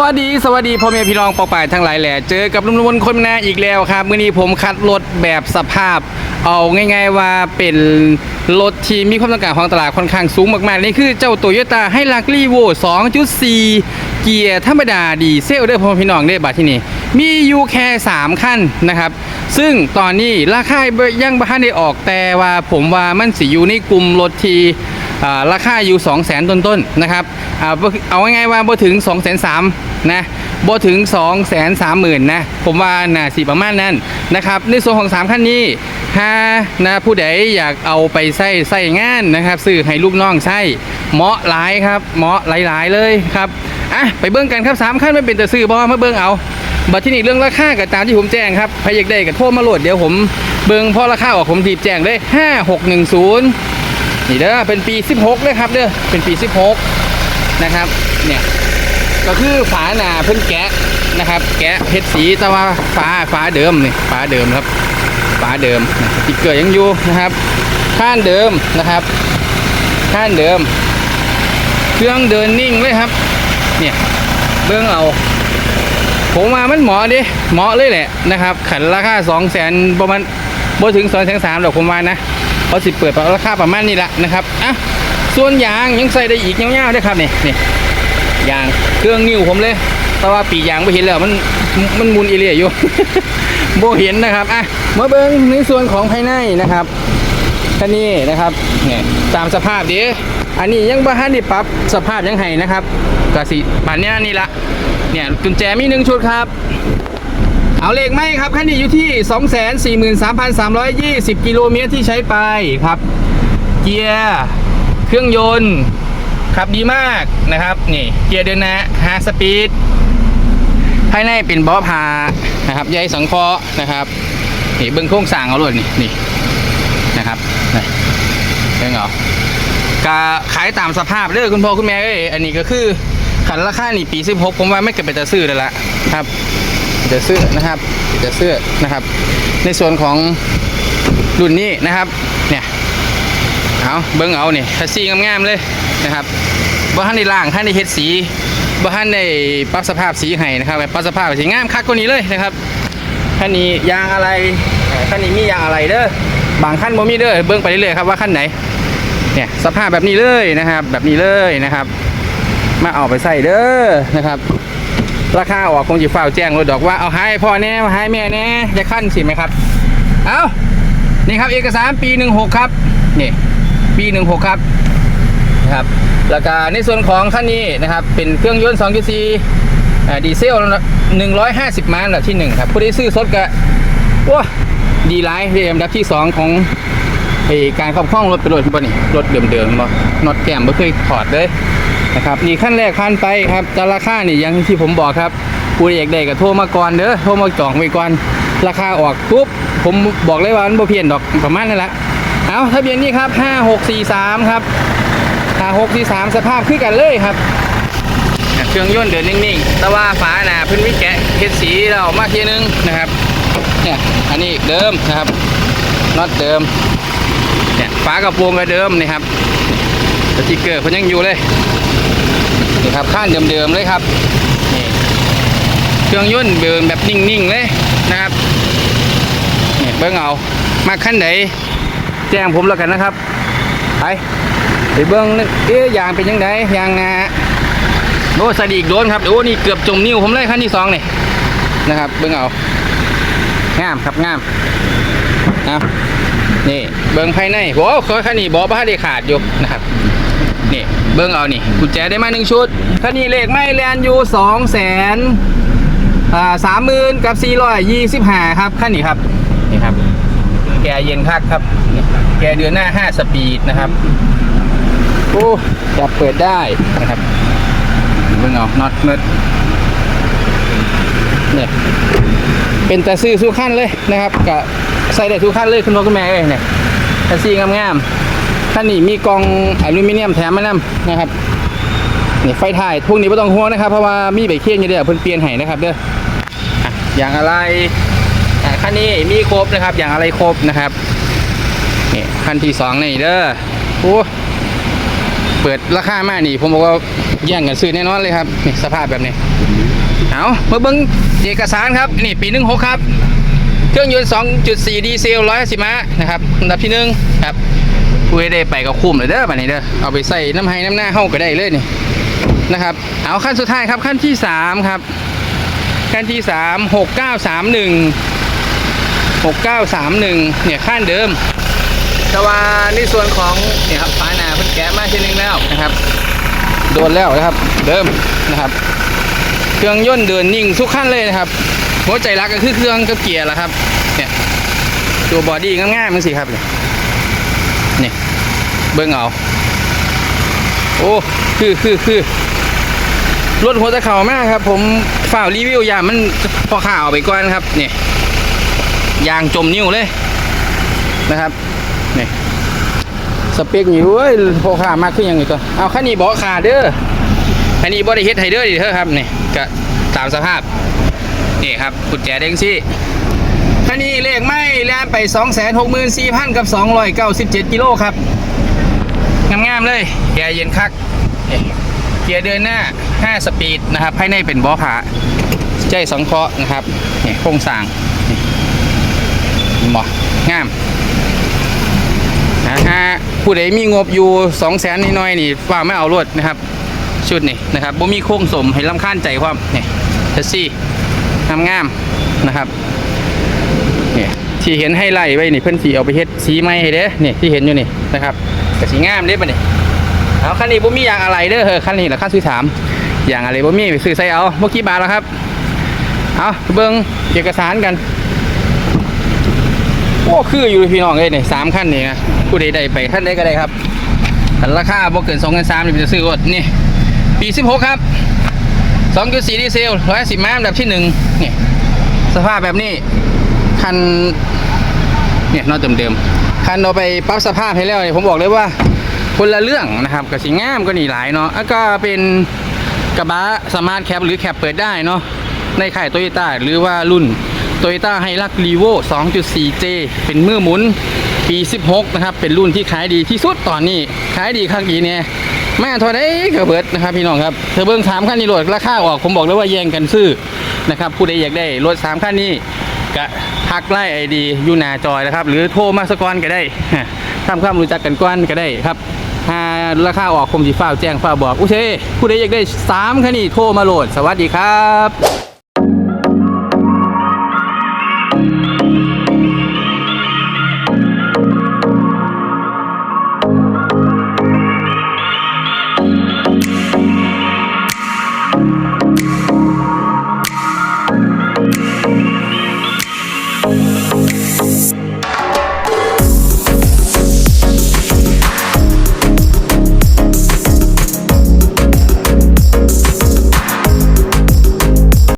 วัสดีสวัสดีพ่อแม่พี่น้องปอปายทั้งหลายแหละเจอกับลุงนวลคนนาอีกแล้วครับมื้อนี้ผมคัดรถแบบสภาพ เอาง่าย ๆว่าเป็นรถที่มีความต้องการของตลาดค่อนข้างสูงมากๆนี่คือเจ้าโตโยต้าให้ลักรีโว2.4 เกียร์ธรรมดาดีเซลเด้อพ่อแม่พี่น้องเด้บัดที่นี่มีอยู่แค่3ขั้นนะครับ ซึ่งตอนนี้ราคายังบ่ทันได้ออกแต่ว่าผมว่ามันสิอยู่ในกลุ่มรถที่ ราคาอยู่ 2 0 0 0 0 0ต้นๆนนะครับอเอาง่ายๆว่าบ่ถึง2 3 0 0 0นะบ่ถึง 2 3 0 0 0 0นะผมว่าน่าสิประมาณนั้นนะครับในส่วนของ3คันนี้ถ้านะผู้ใดอยากเอาไปใส่ใส่งานนะครับซื้อให้ลูกน้องใช้เหมาะหลายครับเหมาะหลาย ๆ เลยครับอะไปเบิ่งกันครับ3คันไม่เป็นแต่ซื้อบ่มาเบิ่งเอาบัดที่นี่เรื่องราคากับตามที่ผมแจ้งครับใครอยากได้ก็โทรมาโหลดเดี๋ยวผมเบิ่งพอราคาออกผมทีบแจ้งเลย5610 นี่เด้อเป็นปี 16เลยครับเด้อเป็นปี 16 นะครับเนี่ยก็คือฝาหนาเพิ่นแกะนะครับ แกะเพชรสีแต่ว่าฝาฝาเดิมนี่ฝาเดิมครับฝาเดิมสติกเกอร์ยังอยู่นะครับข้านเดิมนะครับข้านเดิม เครื่องเดินนิ่งเลยครับ เนี่ยเบื้องเอาผมมามันเหมาะดิเหมาะเลยแหละนะครับ ขันราคา2 0 0 0 0 0ประมาณบ่ถึง2 3 0 0 0หรอกผมว่านะ เพราสิเปิดราคาประมาณนี้ละนะครับอะส่วนยางยังใส่ได้อีกเงี้ยวๆด้วยครับนี่นี่ยางเครื่องนิ้วผมเลยแต่ว่าปียางไม่เห็นแล้วมันมันมุนอีเลียอยู่โบเห็นนะครับอะมาเบิ้งในส่วนของภายในนะครับคันนี้นะครับเนี่ยตามสภาพดิอันนี้ยังบ้านด้ปรับสภาพยังไงนะครับกสิบานเนี้ยนี่ละเนี่ยกุญแจมีหนึ่งชุดครับ เอาเลขไหมครับคันนี้อยู่ที่ 243,320 กิโลเมตรที่ใช้ไปครับ เกียร์เครื่องยนต์ขับดีมากนะครับนี่เกียร์เดินนะ5สปีดภายในเป็นบาะพานะครับใยสังเคราะห์นะครับนี่เบิ้งโครงสร้างเอาเลยนี่นี่นะครับนี่เห็นเหรอกาขายตามสภาพเด้อคุณพ่อคุณแม่เอ้ยอันนี้ก็คือขันราคานี่ปี16ผมว่าไม่เกิดเป็นจะซื้อเลยละครับ จะเสื้อนะครับจะเสื้อนะครับ ในส่วนของรุ่นนี้นะครับ เนี่ยเอาเบิ้งเอาเนี่ยคัสซี่งามๆเลยนะครับบ่ทันได้ล่างท่านได้เฮ็ดสีบ่ทันได้ปรับสภาพสีให้นะครับแบบปรับสภาพสีงามคักกว่านี้เลยนะครับคันนี้ยางอะไรเอ่อคันนี้มียางอะไรเด้อบางคันบ่มีเด้อเบิ้งไปเรื่อยๆครับว่าคันไหนเนี่ยสภาพแบบนี้เลยนะครับ แบบนี้เลยนะครับ มาเอาไปใส่เด้อนะครับ ราคาออกคงจะฝ้าวแจ้งรถดอกว่าเอาให้พ่อแน่เอาให้แม่แน่จะขั้นสิไหมครับ เอานี่ครับเอกสารปี 16 ครับนี่ปี 16 ครับนะครับแล้วก็ในส่วนของคันนี้นะครับ เป็นเครื่องยนต์2.4อ่าดีเซล 150 ม้าแบบที่ 1 ครับ ผู้ที่ซื้อสดก็ว้าดีไลท์เรียมดับที่ 2 ของไอ้การครอบครองรถเป็นรถบ่นี่รถเดิมๆบ่น็อตแก้มไม่เคยถอดเลย นะครับนี่ขั้นแรกขั้นไปครับจะราคานี่อยังที่ผมบอกครับผู้เอกได้ก็โทรมาก่อนเด้อโทรมาจองไว้ก่อนราคาออกปุ๊บผมบอกเลยว่ามันบ่เพี้ยนดอกประมาณนั่นแหละเอาทะเบียนนี่ครับ 5643 ครับ 5643 สภาพคือกันเลยครับเครื่องยนต์เดินนิ่งๆ แต่ว่าฝาหนาพิ่นวิแกะเฮ็ดสีเรามากทีนึงนะครับเนี่ยอันนี้เดิมนะครับน็อตเดิมเนี่ยฝากระโปรงก็เดิมนี่ครับ สติกเกอร์เพิ่นยังอยู่เลยนี่ครับข้างเดิมๆเลยครับนี่เครื่องยนต์เดินแบบนิ่งๆเลยนะครับนี่เบิ้งเอามาขั้นไหนแจ้งผมแล้วกันนะครับ ไปไปเบิ้งเอ๊ะยางเป็นยังไงยางนาโอ้สะดีกโดนครับโอ้นี่เกือบจมนิ้วผมเลยขั้นที่สองนี่นะครับเบิ้งเอางามครับงามนะ นี่เบิ้งภายในโอ้เคยขั้นนี้บอกว่าได้ขาดอยู่นะครับนี่เบิ้งเอานี่กุญแจได้มาหนึ่งชุดคันนี้เลขไม่แลนอยู่สองแสนอ่าสามหมื่นกับสี่ร้อยยี่สิบห้าครับคันนี้ครับนี่ครับ แกเย็นคักครับ แกเดือนหน้าห้าสปีดนะครับโอ้จับเปิดได้นะครับเบิ้งเอาน็อตเนิดเนี่ยเป็นแต่ซื้อสู้ขั้นเลยนะครับกับ ใส่ได้ทุกขั้นเลยคุณพ่อคุณแม่เลยเนี่ยแท็กซี่งามๆท่านนี่มีกองอลูมิเนียมแถมมานำนะครับนี่ไฟถ่ายพวกนี้ไม่ต้องห่วงนะครับเพราะว่ามีใบเคียงอยู่เด้อเพิ่นเปลี่ยนให้นะครับเด้ออย่างอะไรคันนี้มีครบนะครับ อย่างอะไรครบนะครับนี่คันที่สองนี่เด้อโอ้เปิดราคามากนี่ผมบอกว่าแย่งกันซื้อแน่นอนเลยครับนี่สภาพแบบนี้เอามาเบิ้งเอกสารครับนี่ปีหนึ่งหกครับ เครื่องยนต์ 2.4 ดีเซล110ม้านะครับอันดับที่หนึ่งครับผู้ใดได้ไปก็คุ้มเลยเด้อบัดนี้เด้อเอาไปใส่น้ำให้น้ำหน้าเฮาก็ได้เลยนี่นะครับเอาขั้นสุดท้ายครับขั้นที่ 3 ครับ ขั้นที่ 3 6931 6931เนี่ยขั้นเดิมแต่ว่าในส่วนของเนี่ยครับฝานาเพิ่นแกะมาทีนึงแล้วนะครับ โดนแล้วนะครับเดิมนะครับ เครื่องยนต์เดินนิ่งทุกขั้นเลยนะครับ หัวใจหลักก็คือเครื่องกับเกียร์ละครับ เนี่ยตัวบอดี้ง่ายๆมันสิครับเนี่ยนี่เบิ้งเอาโอ้คือคือคือรถหัวตะเข่ามากครับ ผมฝ่าวรีวิวยางมันพอข่าวไปก่อนครับนี่ยางจมนิ้วเลยนะครับนี่สเปคนี่เว้ยพอข่ามากขึ้นยังไงตัวเอาคันนี้บอกขาเด้ออันนี้บริเฮดไฮเดอร์ดิเธอครับนี่ก็ตามสภาพ นี่ครับกุญแจเด้งซี่คันนี้เลขไม่แล่นไป 264,000 กับ 297 กิโลครับ งามๆเลยแกร์เย็นคัก เกียร์เดินหน้า 5 สปีดนะครับภายในเป็นบาะขาใจสองเคาะนะครับนี่โครงสร้างนี่หมองามนะฮะผู้ใดมีงบอยู่ 2 0 0 0 0 0น้อยนี่ว่าไม่เอารถนะครับ ชุดนี่นะครับบ่มีโค้งสมให้ลำคาญใจความนี่เทสซี่ งามงามๆนะครับเนี่ยที่เห็นให้ไล่ไว้นี่เพิ่อนสีเอาไปเฮ็ดสีไม้ให้เด้นี่ที่เห็นอยู่นี่นะครับก็สีงามเด้อบัดนี้เอาคันนี้บ่มีอย่างอะไรเด้อเฮ้อคันนี้ละคันที่สามอย่างอะไรบ่มีไปซื้อใส่เอาเมื่อกี้บาทแล้วครับเอาเบิ่งเอกสารกันโอ้คืออยู่พี่น้องเอ้ยนี่สามคันนี่นะผู้ใดได้ไปคันใดก็ได้ครับคันราคาบ่เกิน2 3 0 0นี่จะซื้อรถนี่ปี16ครับ 2.4 ดีเซล 110ม้าอันดับที่1นี่สภาพแบบนี้ คัน เนี่ยนอกเดิมๆ คันเราไปปรับสภาพให้แล้วเนี่ยผมบอกเลยว่า คนละเรื่องนะครับกับสีงามก็หนีหลายเนาะแล้วก็เป็นกระบะสมาร์ทแคปหรือแคปเปิดได้เนาะในค่ายโตโยต้าหรือว่ารุ่นโตโยต้าไฮรักรีโว 2.4J เป็นมือหมุนปี 16 นะครับ เป็นรุ่นที่ขายดีที่สุดตอนนี้ ขายดีข้งดีเนี่ย แม่ทอได้กระเบิดนะครับพี่น้องครับเธอเบิ้งสามขั้นนี้โหลดราคาออกผมบอกเลยว่าแย่งกันซื้อนะครับผู้ใดอยากได้รถสามขั้นนี้ก็ทักไล่ไอดียูนาจอยนะครับ หรือโทรมาสกอนก็ได้ทำความรู้จักกันก้อนก็ได้ครับถ้าราคาออกคมสีฟ้าแจ้งฟ้าบอก อุเชผู้ใดอยากได้สามขั้นนี้โทรมาโหลด สวัสดีครับ